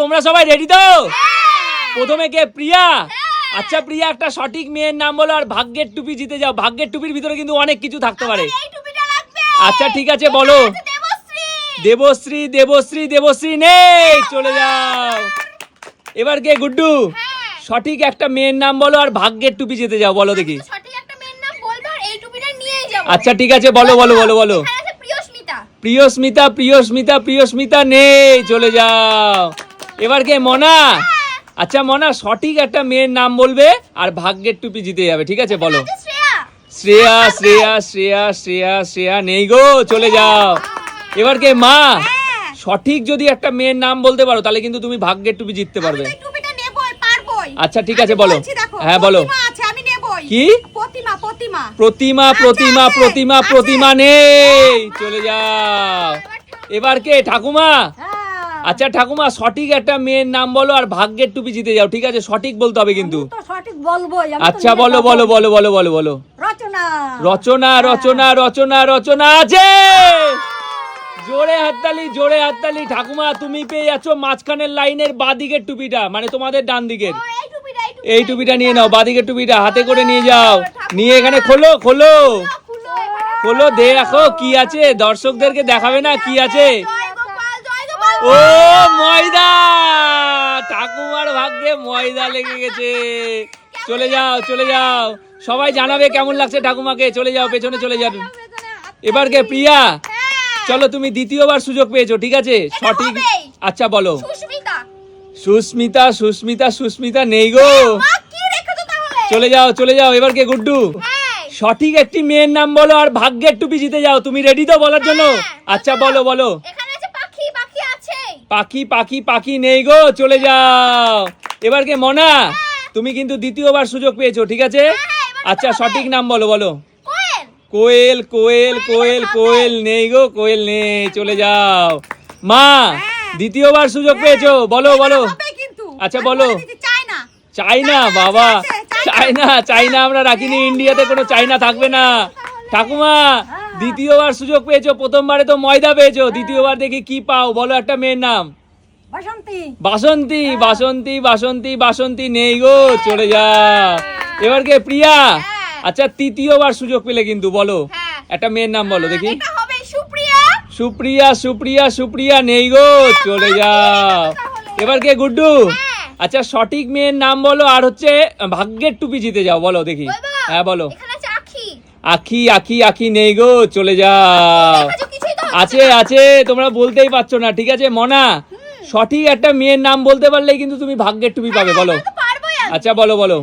তোমরা সবাই রেডি তো? প্রথমে কে? প্রিয়া? আচ্ছা প্রিয়া একটা সঠিক মেয়ের নাম বলো আর ভাগ্যের টুপি জিতে যাও। ভাগ্যের টুপির ভিতরে কিন্তু অনেক কিছু থাকতে পারে। আচ্ছা ঠিক আছে বলো। দেবশ্রী। দেবশ্রী দেবশ্রী নেই চলে যাও। এবার কে? গুড্ডু? সঠিক একটা মেয়ের নাম বলো আর ভাগ্যের টুপি জিতে যাও বলো দেখি। আচ্ছা ঠিক আছে বলো বলো বলো বলো। প্রিয়স্মিতা। প্রিয়স্মিতা প্রিয়স্মিতা প্রিয় স্মিতা প্রিয় স্মিতা প্রিয় স্মিতা নেই চলে যাও। এবার কে মনা? আচ্ছা মনা সঠিক একটা মেয়ের নাম বলবে আর ভাগ্যের টুপি জিতে যাবে ঠিক আছে বলো। শ্রেয়া। শ্রেয়া শ্রেয়া শ্রেয়া শ্রেয়া নেই গো চলে যাও। এবার কে মা? সঠিক যদি একটা মেয়ের নাম বলতে পারো তাহলে কিন্তু তুমি ভাগ্যের টুপি জিততে পারবে। আচ্ছা ঠিক আছে বলো। হ্যাঁ বলো। কি? প্রতিমা প্রতিমা। প্রতিমা প্রতিমা প্রতিমা প্রতিমা নেই। চলে যাও। এবার কে ঠাকুমা? হ্যাঁ। আচ্ছা ঠাকুমা সঠিক একটা মেয়ের নাম বলো আর ভাগ্যের টুপি জিতে যাও ঠিক আছে? সঠিক বলতে হবে কিন্তু। সঠিক বলবোই আচ্ছা বলো বলো বলো বলো বলো বলো। রচনা। রচনা রচনা রচনা রচনা আছে! জোরে হাততালি জোরে হাততালি। ঠাকুমা তুমি পেয়ে যাচ্ছ মাঝখানের লাইনের বাদিকের টুপিটা মানে তোমাদের ডান দিকের টুপিটা এই টুপিটা নিয়ে নাও বাদিকের টুপিটা হাতে করে নিয়ে যাও। নিয়ে এখানে খোলো খোলো। খোলো দে রাখো কি আছে দর্শকদেরকে দেখাবে না কি আছে। ও ময়দা! ঠাকুমার ভাগ্যে ময়দা লেগে গেছে। চলে যাও চলে যাও। সবাই জানাবে কেমন লাগছে ঠাকুমাকে। চলে যাও পেছনে চলে যাবে এবার কে প্রিয়া? চলো তুমি দ্বিতীয়বার সুযোগ পেয়েছ ঠিক আছে? সঠিক আচ্ছা বলো। সুস্মিতা। সুস্মিতা সুস্মিতা সুস্মিতা নেই গো। মা কি রেখেছো তাহলে? চলে যাও চলে যাও। এবার কে গুড্ডু? হ্যাঁ। সঠিক একটি মেয়ের নাম বলো আর ভাগ্যের টুপি জিতে যাও। তুমি রেডি তো বলার জন্য? আচ্ছা বলো। বলো এখানে আছে পাখি পাখি আছে পাখি পাখি পাখি নেই গো চলে যাও। এবার কে মনা? তুমি কিন্তু দ্বিতীয়বার সুযোগ পেয়েছ ঠিক আছে? আচ্ছা সঠিক নাম বলো বলো। কোয়েল। কোয়েল কোয়েল কোয়েল নেই গো কোয়েল নেই চলে যাও। মা দ্বিতীয়বার সুযোগ পেয়েছ বলো বলো। আচ্ছা, বলো। চাইনা বাবা। চাইনা চাইনা আমরা রাখিনি ইন্ডিয়াতে কোনো চাইনা থাকবে না। ঠাকুমা দ্বিতীয়বার সুযোগ পেয়েছ প্রথমবারে তো ময়দা পেয়েছ দ্বিতীয়বার দেখি কি পাও বলো একটা মেয়ের নাম। বসন্তী। বাসন্তী বাসন্তী বাসন্তী বাসন্তী নেই গো চলে যা। এবার কে প্রিয়া? আচ্ছা তৃতীয়বার সুযোগ পেলে কিন্তু বলো। হ্যাঁ। একটা মেয়ের নাম বলো দেখি। সুপ্রিয়া। সুপ্রিয়া সুপ্রিয়া নেই গো চলে যাও। এবার কে গুড্ডু? আচ্ছা সঠিক মেয়ের নাম বলো আর হচ্ছে ভাগ্যের টুপি জিতে যাও বলো দেখি। হ্যাঁ বলো। আখি আখি আখি নেই গো চলে যাও। আছে। আছে তোমরা বলতেই পারছ না ঠিক আছে? মনা সঠিক একটা মেয়ের নাম বলতে পারলেই কিন্তু তুমি ভাগ্যের টুপি পাবে বলো। আচ্ছা বলো বলো।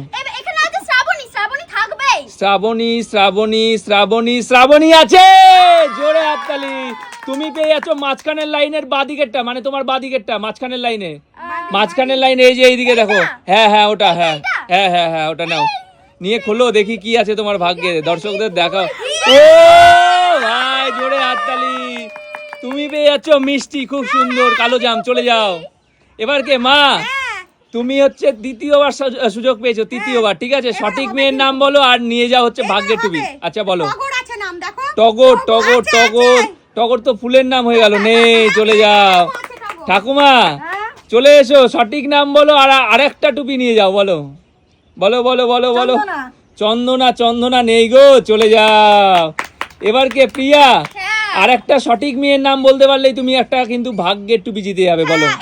শ্রাবণী শ্রাবণী শ্রাবণী শ্রাবণী আছে! জোরে হাততালি। তুমি পেয়ে যাচ্ছ মাঝখানের লাইনের বাদিকেরটা মানে তোমার বাদিকেরটা মাঝখানের লাইনে। মাঝখানের লাইনে এই যে এইদিকে দেখো। হ্যাঁ হ্যাঁ ওটা হ্যাঁ। হ্যাঁ হ্যাঁ হ্যাঁ ওটা নাও। নিয়ে খোলো দেখি কি আছে তোমার ভাগ্যে। দর্শকদের দেখাও। ও ভাই জোরে হাততালি। তুমি পেয়ে যাচ্ছ মিষ্টি খুব সুন্দর কালো জাম চলে যাও। এবার কে? মা তুমি হচ্ছে দ্বিতীয়বার সুযোগ পেয়েছ তৃতীয়বার ঠিক আছে? সঠিক মেয়ের নাম বলো আর নিয়ে যাও হচ্ছে ভাগ্যের টুপি। আচ্ছা বলো। টগর টগর টগর টগর তো ফুলের নাম হয়ে গেল। নেই চলে যাও। ঠাকুমা হ্যাঁ? চলে এসো সঠিক নাম বলো আর আরেকটা টুপি নিয়ে যাও বলো। বলো বলো বলো বলো। চন্দনা। চন্দনা নেই গো চলে যাও। এবার কে প্রিয়া? হ্যাঁ। আর একটা সঠিক মেয়ের নাম বলতে পারলেই তুমি একটা কিন্তু ভাগ্যের টুপি জিতে যাবে বলো। হ্যাঁ,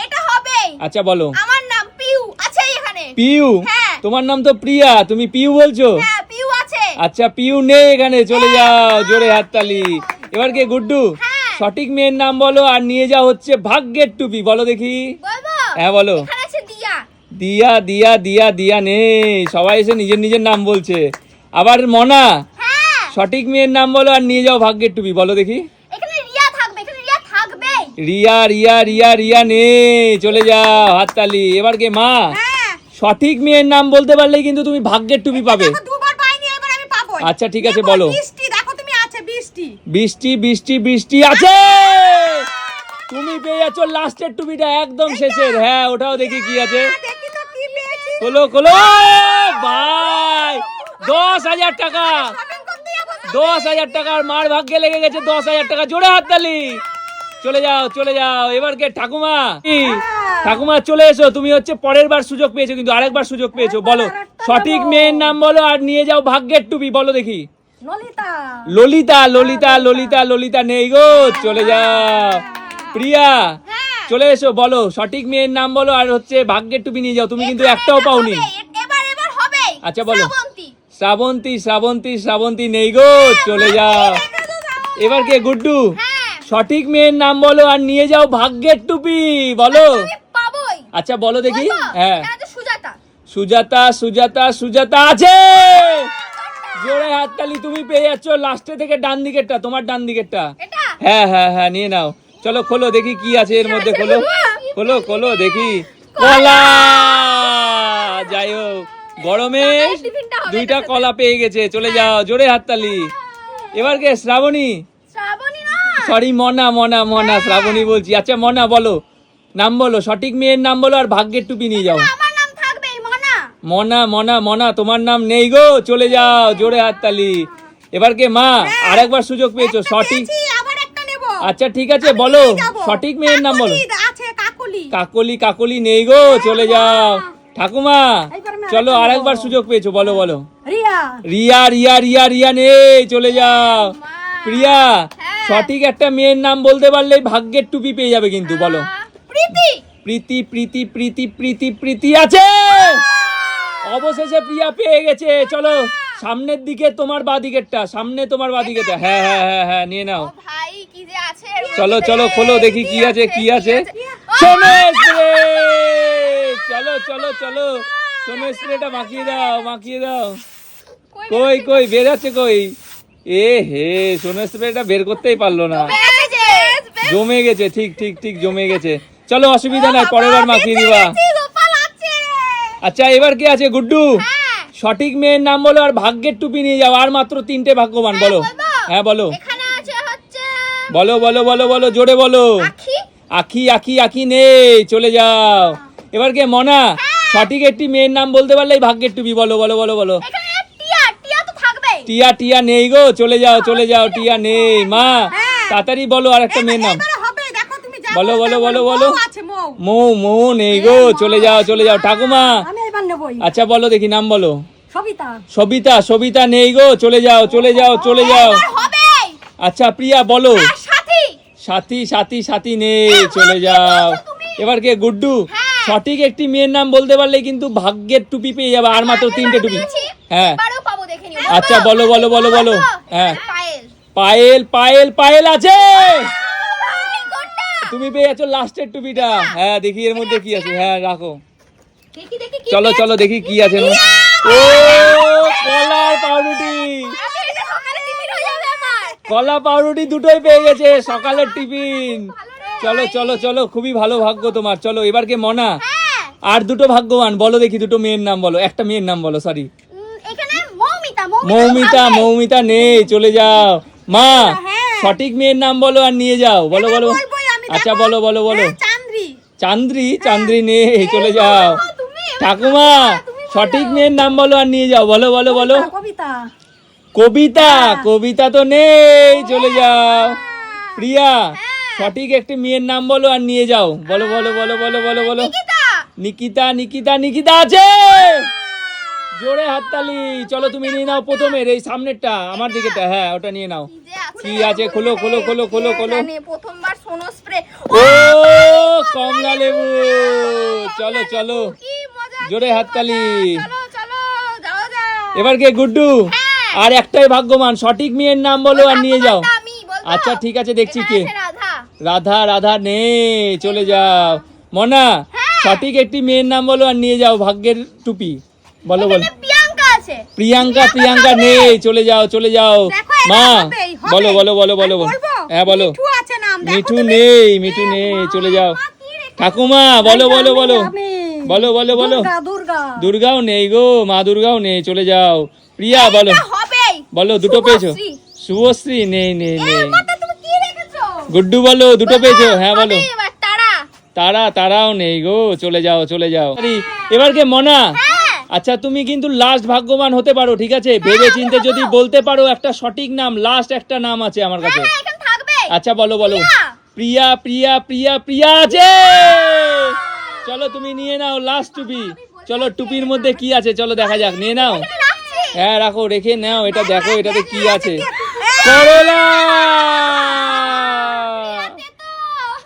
আচ্ছা বলো। আমার নাম পিউ আছে এখানে। পিউ? হ্যাঁ। তোমার নাম তো প্রিয়া তুমি পিউ বলছো? পিউ আছে। আচ্ছা পিউ নেই এখানে চলে যাও জোরে হাততালি। এবার কে গুড্ডু। সঠিক মেয়ের নাম বলো আর নিয়ে যাও হচ্ছে ভাগ্যের টুপি বলো দেখি। হ্যাঁ বলো। দিয়া দিয়া দিয়া দিয়া নেই। সবাই এসে নিজের নিজের নাম বলছে। আবার মনা হ্যাঁ। সঠিক মেয়ের নাম বলো আর নিয়ে যাও ভাগ্যের টুপি বলো দেখি। রিয়া রিয়া রিয়া রিয়া নেই। চলে যাও হাততালি। এবার কে মা? হ্যাঁ। সঠিক মেয়ের নাম বলতে পারলেই কিন্তু তুমি ভাগ্যের টুপি পাবে। দুবার পাইনি এবার আমি পাবো আচ্ছা, ঠিক আছে, বলো। বৃষ্টি দেখো তুমি আছে বৃষ্টি। বৃষ্টি বৃষ্টি বৃষ্টি আছে! তুমি পেয়ে যাচ্ছ লাস্টের টুপিটা একদম শেষের। হ্যাঁ ওটাও দেখি কি আছে। দেখি তো কি পেয়েছি খোলো। খোলো ভাই দশ হাজার টাকা? দশ হাজার টাকার মার ভাগ্যে লেগে গেছে দশ হাজার টাকা জোরে হাততালি। চলে যাও চলে যাও। এবার কে ঠাকুমা? হ্যাঁ। ঠাকুমা চলে এসো। তুমি হচ্ছে পরের বার সুযোগ পেয়েছ কিন্তু আরেকবার সুযোগ পেয়েছ। বলো সঠিক মেয়ের নাম বলো আর নিয়ে যাও ভাগ্যের টুপি বলো দেখি। ললিতা। ললিতা ললিতা ললিতা ললিতা। নেই গো চলে যাও। প্রিয়া চলে এসো বলো সঠিক মেয়ের নাম বলো আর হচ্ছে ভাগ্যের টুপি নিয়ে যাও তুমি কিন্তু একটাও পাওনি। আচ্ছা, বলো। শ্রাবন্তী। শ্রাবন্তী শ্রাবন্তী নেই গো চলে যাও। এবার কে গুড্ডু? হ্যাঁ। সঠিক মেয়ের নাম বলো আর নিয়ে যাও ভাগ্যের টুপি বলো। আচ্ছা বলো দেখি। হ্যাঁ। সুজাতা। সুজাতা সুজাতা সুজাতা আছে! জোরে হাততালি তুমি পেয়ে যাচ্ছ লাস্টে থেকে ডান দিকেরটা তোমার ডান দিকেরটা। হ্যাঁ হ্যাঁ হ্যাঁ নিয়ে নাও। চলো খোলো দেখি কি আছে এর মধ্যে খোলো। খোলো। খোলো দেখি। কলা। যাই হোক গরমে দুইটা কলা পেয়ে গেছে চলে যাও জোরে হাততালি। এবার কে শ্রাবণী? সরি মনা মনা মনা শ্রাবণী বলছি। আচ্ছা মনা বলো। নাম বলো সঠিক মেয়ের নাম বলো আর ভাগ্যের টুপি নিয়ে যাও। থাকবে মনা। মনা মনা মনা তোমার নাম নেই গো চলে যাও জোরে হাততালি। এবার কে মা আরেকবার সুযোগ পেয়েছ। সঠিক পেয়েছি, আবার একটা নেব আচ্ছা ঠিক আছে বলো। সঠিক মেয়ের নাম বলো। কাকলি কাকলি। নেই গো চলে যাও। ঠাকুমা চলো আর একবার সুযোগ পেয়েছ বলো বলো। রিয়া। রিয়া রিয়া রিয়া নেই চলে যাও। প্রিয়া হ্যাঁ। সঠিক একটা মেয়ের নাম বলতে পারলেই ভাগ্যের টুপি পেয়ে যাবে কিন্তু বলো। প্রীতি। প্রীতি প্রীতি প্রীতি প্রীতি আছে! অবশেষে প্রিয়া পেয়ে গেছে চলো। সামনের দিকে তোমার বাদিকেরটা সামনে তোমার বাদিকেটা হ্যাঁ হ্যাঁ হ্যাঁ হ্যাঁ নিয়ে নাও। কি যে আছে? চলো চলো খোলো দেখি কি আছে? কি আছে? সোনো চলো চলো চলো। সোনো স্প্রেটা মাখিয়ে দাও মাখিয়ে দাও। কই কই বের আছে কই? এ হে সোনো স্প্রেটা বের করতেই পারল না। জমে গেছে ঠিক ঠিক ঠিক জমে গেছে। চলো অসুবিধা নাই পরের বার মাখিয়ে দিবা। আচ্ছা এবার কে আছে গুড্ডু? হ্যাঁ, সঠিক মেয়ের নাম বলো আর ভাগ্যের টুপি নিয়ে যাও আর মাত্র তিনটে ভাগ্যবান বলো। হ্যাঁ বলো। আছে হচ্ছে বলো বলো বলো বলো জোরে বলো। আখি? আখি আখি নেই চলে যাও। এবার কে মনা? সঠিক একটি মেয়ের নাম বলতে পারলেই ভাগ্যের টুপি বলো বলো বলো বলো। টিয়া টিয়া নেই গো চলে যাও চলে যাও টিয়া নেই। মা তাড়াতাড়ি বলো আর একটা মেয়ের নাম। বলো, বলো, বলো, বলো। মৌ মৌ নেই গো চলে যাও চলে যাও। ঠাকুমা। আচ্ছা বলো দেখি নাম বলো। সবিতা। সবিতা সবিতা নেই গো চলে যাও চলে যাও চলে যাও। আচ্ছা প্রিয়া বলো। সাথী সাথী সাথী নেই চলে যাও। এবার কে গুড্ডু? সঠিক একটি মেয়ের নাম বলতে পারলে কিন্তু ভাগ্যের টুপি পেয়ে যাবে আর মাত্র তিনটে টুপি। হ্যাঁ। আচ্ছা, বলো, বলো, বলো, বলো। হ্যাঁ। পায়েল। পায়েল পায়েল আছে! তুমি পেয়ে যাচ্ছ লাস্টের টুপিটা। হ্যাঁ দেখি এর মধ্যে কি আছে। হ্যাঁ রাখো। চলো চলো দেখি কি আছে ও কলার পাউরুটি আমি এটা সকালে টিফিন হয়ে যাবে আমার কলা পাউরুটি দুটোই পেয়ে গেছে সকালের টিফিন। চলো চলো চলো খুবই ভালো ভাগ্য তোমার। চলো এবার কে মনা? হ্যাঁ। আর দুটো ভাগ্যবান বলো দেখি দুটো মেয়ের নাম বলো একটা মেয়ের নাম বলো সরি মৌমিতা মৌমিতা। নেই চলে যাও। মা হ্যাঁ। সঠিক মেয়ের নাম বলো আর নিয়ে যাও বলো বলো। আচ্ছা বলো বলো বলো। হ্যাঁ, চান্দ্রি। চান্দ্রি? নেই চলে যাও। ঠাকুমা সঠিক মেয়ের নাম বলো আর নিয়ে যাও বলো বলো বলো। কবিতা কবিতা কবিতা তো নেই চলে যাও। প্রিয়া সঠিক একটি মেয়ের নাম বলো আর নিয়ে যাও। বলো বলো বলো বলো বলো বলো। নিকিতা। নিকিতা নিকিতা আছে? জোরে হাততালি। চলো তুমি নিয়ে নাও প্রথমের এই সামনেরটা আমার দিকেটা। হ্যাঁ ওটা নিয়ে নাও। কি আছে। খোলো খোলো খোলো খোলো খোলো। প্রথমবার সোনো স্প্রে ও কমলা লেবু। চলো চলো। জোরে হাততালি। চলো চলো যাও যাও এবার কে? গুড্ডু। হ্যাঁ। আর একটাই ভাগ্যবান সঠিক মেয়ের নাম বলো আর নিয়ে যাও? আচ্ছা ঠিক আছে দেখছি কে। রাধা। রাধা নেই চলে যাও। মনা হ্যাঁ। সঠিক একটি মেয়ের নাম বলো আর নিয়ে যাও ভাগ্যের টুপি। বলো বলো। প্রিয়াঙ্কা প্রিয়াঙ্কা নেই চলে যাও চলে যাও। মা বলো বলো বলো বলো বলো। হ্যাঁ বলো। মিঠু। নেই মিঠু নেই চলে যাও। ঠাকুমা বলো বলো বলো। বলো বলো বলো। দুর্গা দুর্গা। দুর্গাও নেই গো মা দুর্গাও নেই চলে যাও। প্রিয়া বলো। বলো দুটো পেয়েছ? শুভশ্রী। নেই নেই নেই। গুড্ডু বলো দুটো পেয়েছ? হ্যাঁ বলো। তারা। তারা তারাও নেই গো চলে যাও চলে যাও। এবার কে মনা? হ্যাঁ। আচ্ছা তুমি কিন্তু লাস্ট ভাগ্যবান হতে পারো ঠিক আছে? ভেবে চিন্তে যদি বলতে পারো একটা সঠিক নাম লাস্ট একটা নাম আছে আমার কাছে। হ্যাঁ আচ্ছা বলো বলো। প্রিয়া। প্রিয়া প্রিয়া প্রিয়া আছে! চলো তুমি নিয়ে নাও লাস্ট টুপি। চলো টুপির মধ্যে কি আছে? চলো দেখা যাক নিয়ে নাও। হ্যাঁ রাখো রেখে নাও এটা দেখো এটাতে কি আছে। করলা!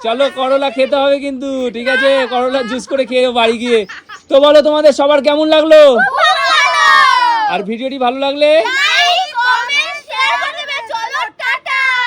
চলো করলা খেতে হবে কিন্তু ঠিক আছে? করলা জুস করে খেয়ে বাড়ি গিয়ে। তো বলো তোমাদের সবার কেমন লাগল? আর ভিডিওটি ভালো লাগলে?